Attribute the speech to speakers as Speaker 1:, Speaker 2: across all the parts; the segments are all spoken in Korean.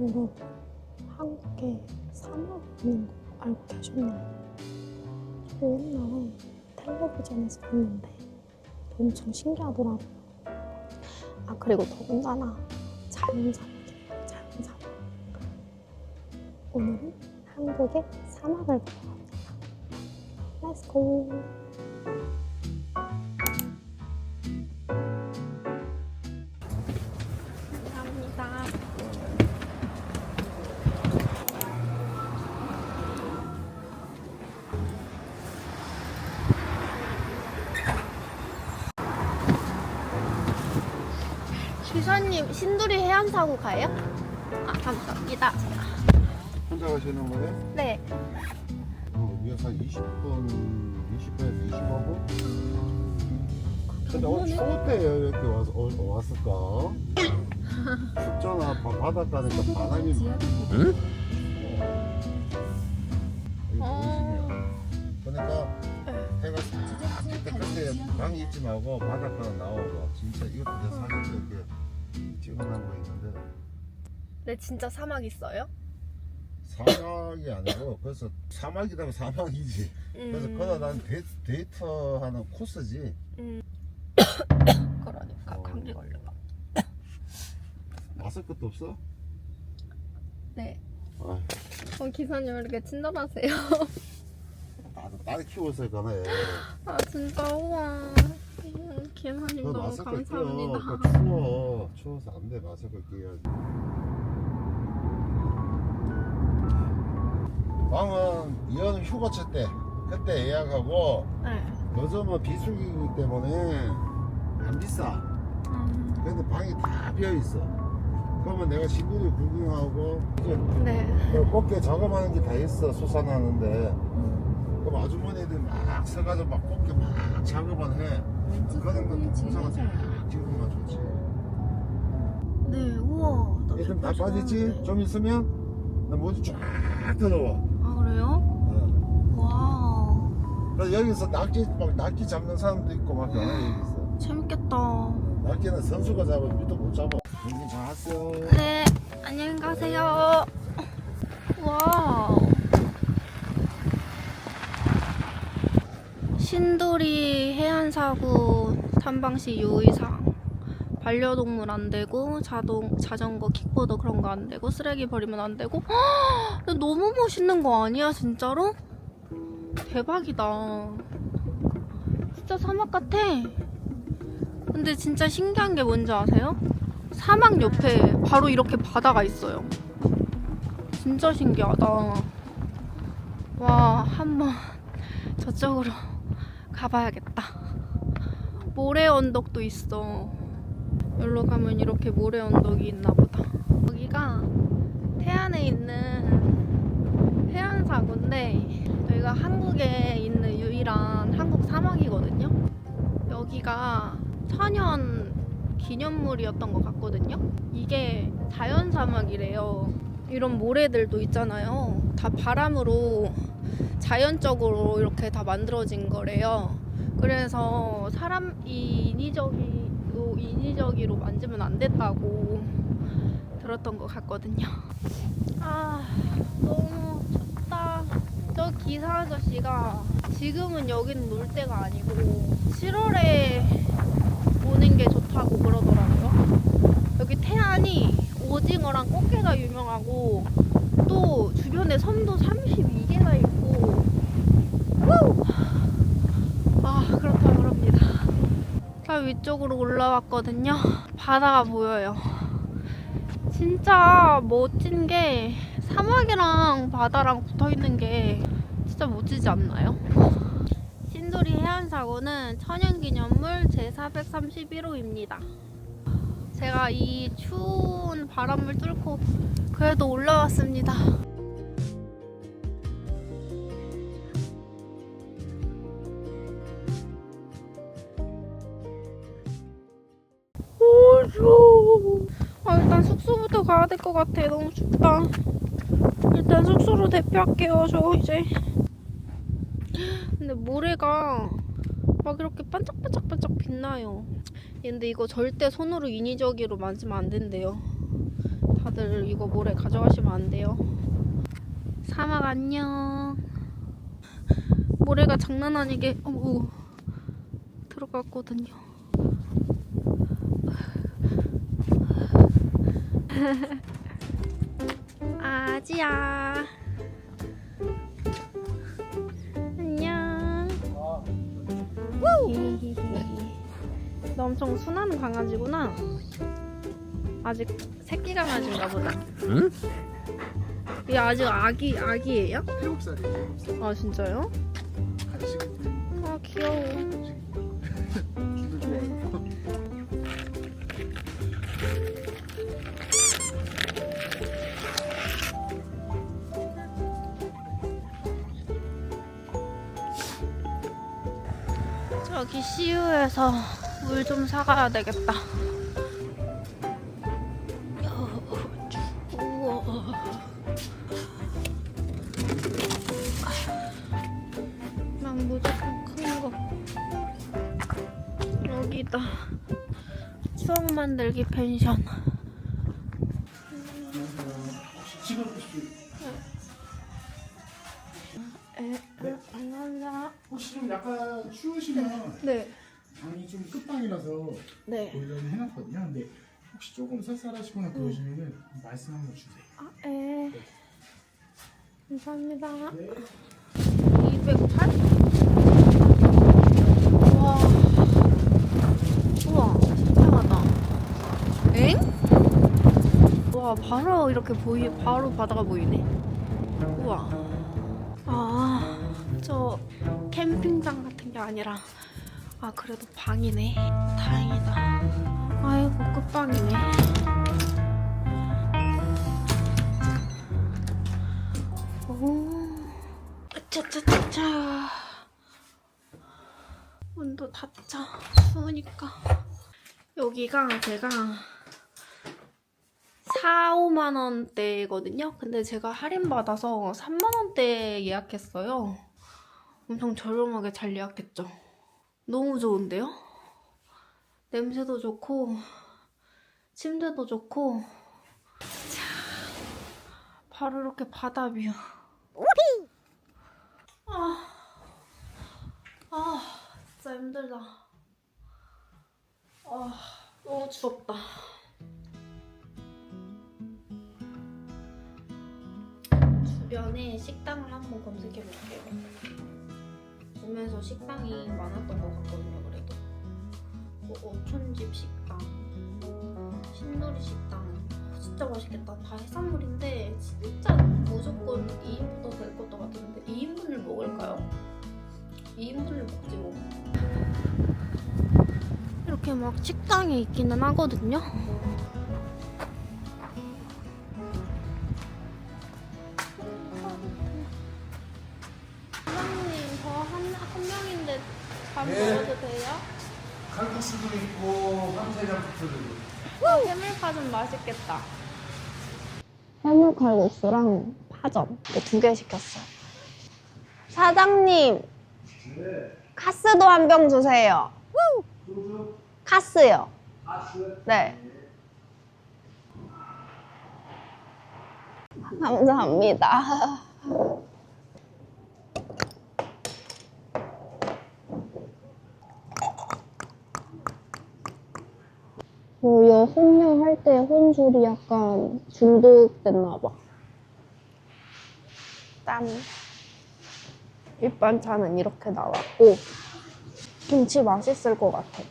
Speaker 1: 여러분, 한국에 사막 있는 거 알고 계셨나요? 저 옛날에 텔레비전에서 봤는데 엄청 신기하더라고요. 아, 그리고 더군다나 자연사막이에요, 자연사막. 오늘은 한국의 사막을 보러 갑니다. Let's go! 기사님 신도리 해안사고 가요? 아 감사합니다.
Speaker 2: 혼자 가시는 거예요?
Speaker 1: 네.
Speaker 2: 어, 위에서 한 20분, 20분에서 25분? 근데 오늘 추울 때 이렇게 와서, 어, 어, 왔을까? 춥잖아. 바, 바닷가니까 바람이. 응? 이거
Speaker 1: 어.
Speaker 2: 보이시면. 그러니까 해가 질 때까지 방에 있지 말고 바닷가 나오고 진짜 이것도 내 사진도 이렇게 찍어놓은 거 있는데
Speaker 1: 네 진짜 사막 있어요?
Speaker 2: 사막이 아니고 그래서 사막이라면 사막이지 그래서
Speaker 1: 음.
Speaker 2: 그거 난 데이, 데이트하는 코스지
Speaker 1: 그러니까
Speaker 2: 어.
Speaker 1: 감기 걸려.
Speaker 2: 마스크도 없어?
Speaker 1: 네.
Speaker 2: 아,
Speaker 1: 어 기사님 왜 이렇게 친절하세요?
Speaker 2: 나도 딸 키웠으니까 네.
Speaker 1: 아 진짜 우와. 음, 기사님
Speaker 2: 너
Speaker 1: 너무
Speaker 2: 마스크 끼워
Speaker 1: 감사합니다.
Speaker 2: 추워. 추워서 안돼. 마스크 끼워야지 방은 이혼 휴가철 때 그때 예약하고
Speaker 1: 네.
Speaker 2: 요즘은 비수기이기 때문에 안 비싸.
Speaker 1: 음,
Speaker 2: 근데 방이 다 비어 있어. 그러면 내가 친구들 구경하고 이제
Speaker 1: 네.
Speaker 2: 그 꽃게 작업하는 게 다 있어. 수산하는데 그럼 아주머니들 막 서가지고 막 꽃게 막 작업을 해 그런 것도 동상을 쫙 찍으면 좋지
Speaker 1: 네. 우와. 나
Speaker 2: 얘좀 다 빠지지? 좀 있으면 나 모두 쫙 들어와
Speaker 1: 아 그래요?
Speaker 2: 어.
Speaker 1: 와.
Speaker 2: 그래서 여기서 낙지 막 낙지 잡는 사람도 있고 막 그래 여기서
Speaker 1: 재밌겠다.
Speaker 2: 낙지는 선수가 잡아 우리도 못 잡아 정신 잘 하세요
Speaker 1: 네. 안녕히 가세요. 와. 신도리 해안사고 탐방시 유의사항. 반려동물 안 되고 자동 자전거 킥보드 그런 거 안 되고 쓰레기 버리면 안 되고 헉! 너무 멋있는 거 아니야 진짜로? 대박이다 진짜 사막 같아 근데 진짜 신기한 게 뭔지 아세요? 사막 옆에 바로 이렇게 바다가 있어요 진짜 신기하다 와 한번 저쪽으로 가봐야겠다 모래 언덕도 있어 여기로 가면 이렇게 모래 언덕이 있나 보다. 여기가 태안에 있는 해안사고인데 여기가 한국에 있는 유일한 한국 사막이거든요. 여기가 천연 기념물이었던 것 같거든요. 이게 자연 사막이래요. 이런 모래들도 있잖아요. 다 바람으로 자연적으로 이렇게 다 만들어진 거래요. 그래서 사람 이 인위적이 또 인위적으로 만지면 안 된다고 들었던 것 같거든요. 아 너무 춥다. 저 기사 아저씨가 지금은 여기는 놀 때가 아니고 7월에 오는 게 좋다고 그러더라고요. 여기 태안이 오징어랑 꽃게가 유명하고 또 주변에 섬도 32개나 있고 후! 아 그렇다고 합니다. 저 위쪽으로 올라왔거든요. 바다가 보여요. 진짜 멋진 게 사막이랑 바다랑 붙어 있는 게 진짜 멋지지 않나요? 신도리 해안사고는 천연기념물 제431호입니다. 제가 이 추운 바람을 뚫고 그래도 올라왔습니다. 일단 숙소부터 가야 될 것 같아. 너무 춥다. 일단 숙소로 대피할게요, 저 이제. 근데 모래가 막 이렇게 반짝반짝반짝 빛나요. 근데 이거 절대 손으로 인위적으로 만지면 안 된대요. 다들 이거 모래 가져가시면 안 돼요. 사막 안녕. 모래가 장난 아니게 어머 들어갔거든요. 아지야. 안녕. 히히히. 너 엄청 순한 강아지구나. 아직 새끼 강아지인가 보다.
Speaker 2: 응?
Speaker 1: 얘 아직 아기 아기예요?
Speaker 2: 7살이에요
Speaker 1: 아 진짜요?
Speaker 2: 간식
Speaker 1: 아 귀여워. 저기 CU에서 물 좀 사가야 되겠다. 우와. 난 무조건 만들기 펜션. 에, 에, 감사합니다.
Speaker 3: 혹시 좀 약간 추우시면
Speaker 1: 네,
Speaker 3: 방이 좀 끝방이라서
Speaker 1: 네.
Speaker 3: 보일러는 해놨거든요. 근데 혹시 조금 쌀쌀하시거나 그러시면은 말씀 한번 주세요.
Speaker 1: 아, 에. 감사합니다.
Speaker 3: 네.
Speaker 1: 208? 우와. 우와, 신기하다. 엥? 와, 바로 이렇게 보이, 바로 바다가 보이네. 우와. 아, 저 캠핑장 같은 게 아니라, 아, 그래도 방이네. 다행이다. 아이고, 끝방이네. 오. 차차차차. 온도 닫자. 추우니까. 여기가 제가 4, 5만 원대거든요. 근데 제가 할인 받아서 3만 원대 예약했어요. 엄청 저렴하게 잘 예약했죠. 너무 좋은데요? 냄새도 좋고 침대도 좋고 자, 바로 이렇게 바다 뷰. 아, 아, 진짜 힘들다. 아, 너무 추웠다. 주변에 식당을 한번 검색해 볼게요. 보면서 식당이 많았던 것 같거든요, 그래도. 뭐, 오천집 식당, 신놀이 식당. 진짜 맛있겠다. 다 해산물인데 진짜 무조건 2인부터 될 것도 같은데 2인분을 먹을까요? 2인분을 먹지 뭐. 이렇게 막 식당이 있기는 하거든요.
Speaker 2: 황태장 국수도 있고
Speaker 1: 해물파 좀 맛있겠다.
Speaker 4: 해물 칼국수랑 파전 두 개 시켰어요. 사장님, 카스도 한 병 주세요. 카스요. 네. 감사합니다. 그여 혼영 할때 혼술이 약간 중독됐나 봐. 짠. 밑반찬은 이렇게 나왔고 김치 맛있을 것 같아.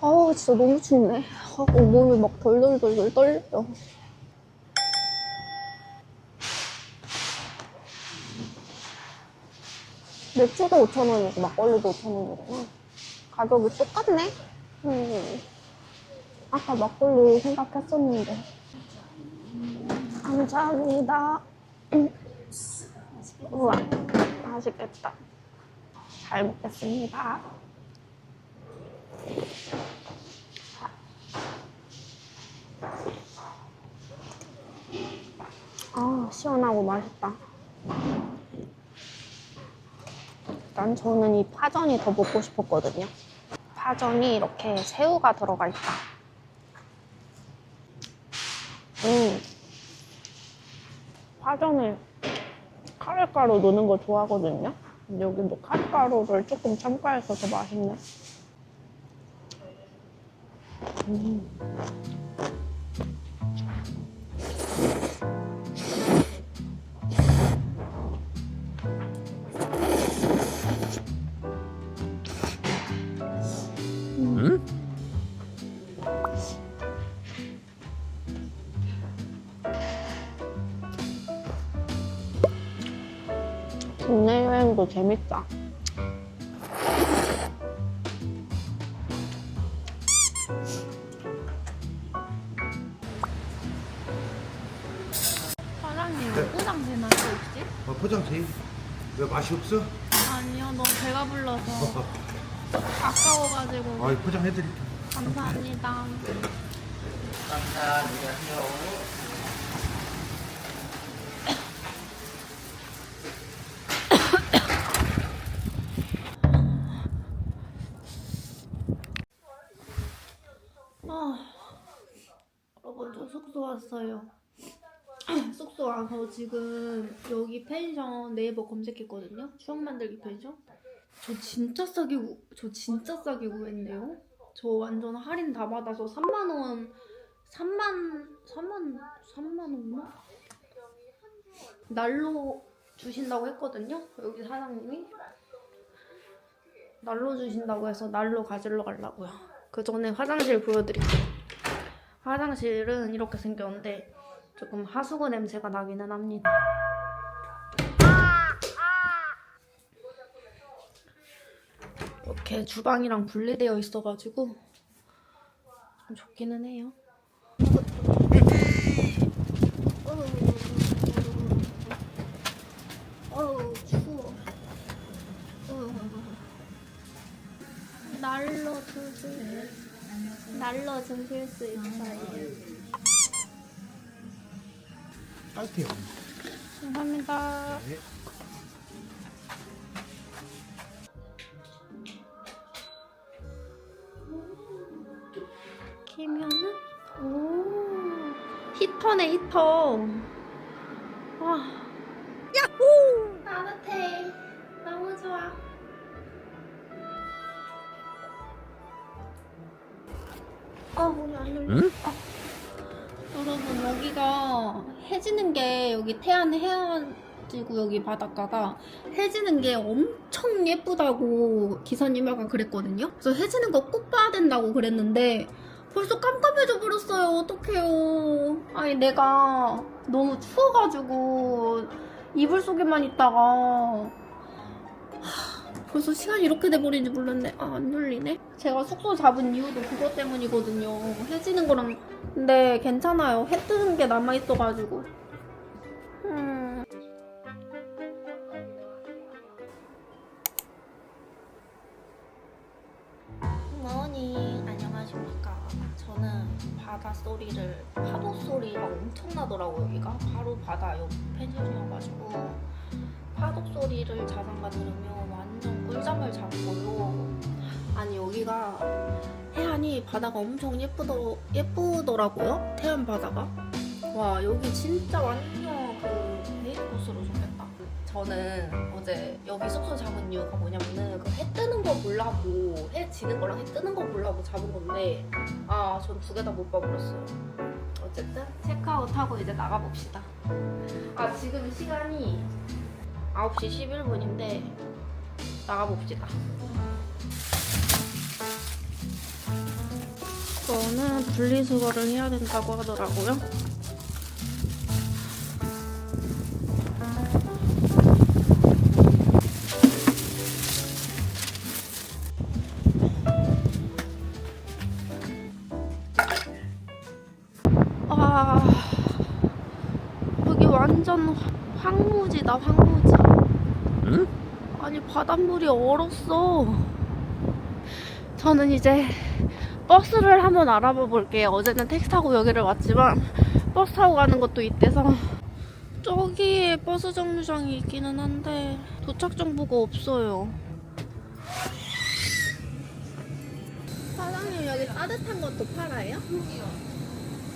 Speaker 4: 아우 진짜 너무 춥네. 아, 몸이 막 덜덜덜덜 떨려. 맥주도 5,000원이고 막걸리도 5,000원이구나. 가격이 똑같네. 음. 아까 막걸리 생각했었는데. 감사합니다. 음. 우와, 맛있겠다. 잘 먹겠습니다. 아, 시원하고 맛있다. 일단 저는 이 파전이 더 먹고 싶었거든요. 파전이 이렇게 새우가 들어가 있다. 음. 파전을 카레가루 넣는 거 좋아하거든요. 여기도 카레가루를 조금 첨가해서 더 맛있네. 음. 여행도 재밌다.
Speaker 1: 사장님 포장 되나요 혹시?
Speaker 2: 어, 포장 돼. 왜 맛이 없어?
Speaker 1: 아니요 너무 배가 불러서 아까워가지고
Speaker 2: 아, 포장해드릴게.
Speaker 1: 감사합니다. 아, 여러분 저 숙소 왔어요. 숙소 와서 지금 여기 펜션 네이버 검색했거든요. 추억 만들기 펜션. 저 진짜 싸게 구, 저 진짜 싸게 구했네요. 저 완전 할인 다 받아서 3만 원, 3만 3만 3만 원나 날로 주신다고 했거든요. 여기 사장님이 날로 주신다고 해서 날로 가지러 가려고요. 그 전에 화장실 보여드릴게요. 화장실은 이렇게 생겼는데 조금 하수구 냄새가 나기는 합니다. 이렇게 주방이랑 분리되어 있어가지고 좀 좋기는 해요. 어우 추워. 날로 드실 날로 드실 수 있어요.
Speaker 2: 깔게요.
Speaker 1: 감사합니다.
Speaker 2: 네.
Speaker 1: 키면은 오 히터네 히터. 와. 아. 여러분 여기가 해지는 게 여기 태안 해안지구 여기 바닷가가 해지는 게 엄청 예쁘다고 기사님 약간 그랬거든요. 그래서 해지는 거 꼭 봐야 된다고 그랬는데 벌써 깜깜해져 버렸어요. 어떡해요. 아니 내가 너무 추워가지고 이불 속에만 있다가 하, 벌써 시간이 이렇게 돼버린지 몰랐네. 아, 안 눌리네. 제가 숙소 잡은 이유도 그것 때문이거든요. 해지는 거랑. 근데 괜찮아요. 해 뜨는 게 남아있어가지고. 음. 어머니, 안녕하십니까. 저는 바다 소리를, 파도 소리가 엄청나더라고요, 여기가. 바로 바다 옆 펜션이어가지고. 파도 소리를 자장가 들으면 완전 꿀잠을 자고요. 아니 여기가 해안이 바다가 엄청 예쁘더 예쁘더라고요. 태안 바다가. 와 여기 진짜 완전 그 데이트 코스로 생겼다. 저는 어제 여기 숙소 잡은 이유가 뭐냐면은 그 해 뜨는 거 보려고 해 지는 거랑 해 뜨는 거 보려고 잡은 건데 아 전 두 개 다 못 봐버렸어요. 어쨌든 체크아웃하고 이제 나가 봅시다. 아 지금 시간이 9시 11분인데 나가봅시다. 이거는 분리수거를 해야 된다고 하더라고요. 아, 여기 완전 황무지다, 황무지. 아니 바닷물이 얼었어 저는 이제 버스를 한번 알아봐 볼게요 어제는 택시 타고 여기를 왔지만 버스 타고 가는 것도 이때서 저기에 버스 정류장이 있기는 한데 도착 정보가 없어요 사장님 여기 따뜻한 것도 팔아요?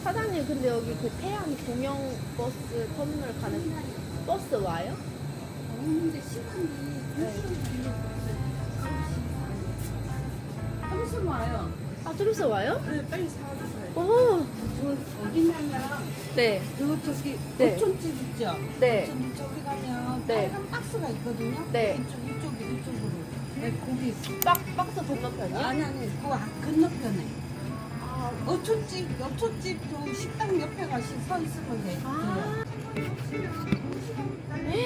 Speaker 1: 사장님 근데 여기 그 태안 공영 버스 터미널 가는 버스 와요?
Speaker 5: 오는데 시간이 점심 와요.
Speaker 1: 아좀 있어 와요?
Speaker 5: 네, 빨리 사주세요.
Speaker 1: 오,
Speaker 5: 저 어디냐면
Speaker 1: 네,
Speaker 5: 그 저기
Speaker 1: 네.
Speaker 5: 어촌집 있죠?
Speaker 1: 네.
Speaker 5: 어촌 저기 가면
Speaker 1: 네.
Speaker 5: 빨간 박스가 있거든요.
Speaker 1: 네.
Speaker 5: 이쪽 이쪽 이쪽으로. 네, 거기
Speaker 1: 박 박스 건너편이요?
Speaker 5: 아니 아니 그 앞- 건너편에. 아, 어촌집 어촌집 저 식당 옆에 가시 서 있으면 돼.
Speaker 1: 아. 두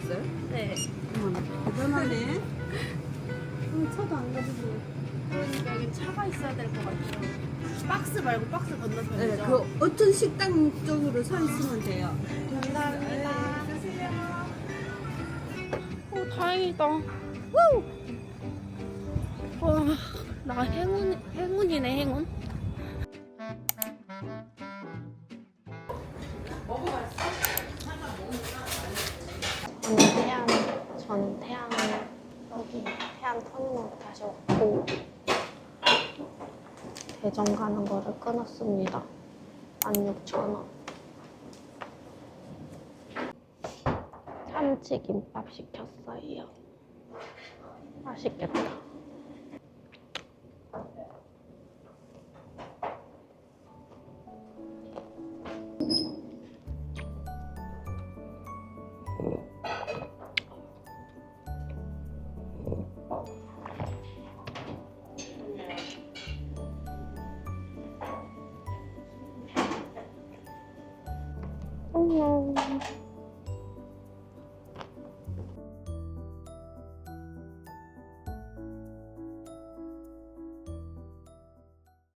Speaker 5: 왔어요?
Speaker 1: 네.
Speaker 5: 대단하네.
Speaker 1: 차도 안 가지고. 그러니까 여기 차가 있어야 될 것 같아요. 박스 말고 박스 건너편이죠?
Speaker 5: 네, 그 어촌 식당 쪽으로 서 있으면 돼요.
Speaker 1: 감사합니다. 오, 다행이다. 후! 와, 나 행운, 행운이네, 행운.
Speaker 4: 대전 가는 거를 끊었습니다. 16,000원. 참치김밥 시켰어요. 맛있겠다.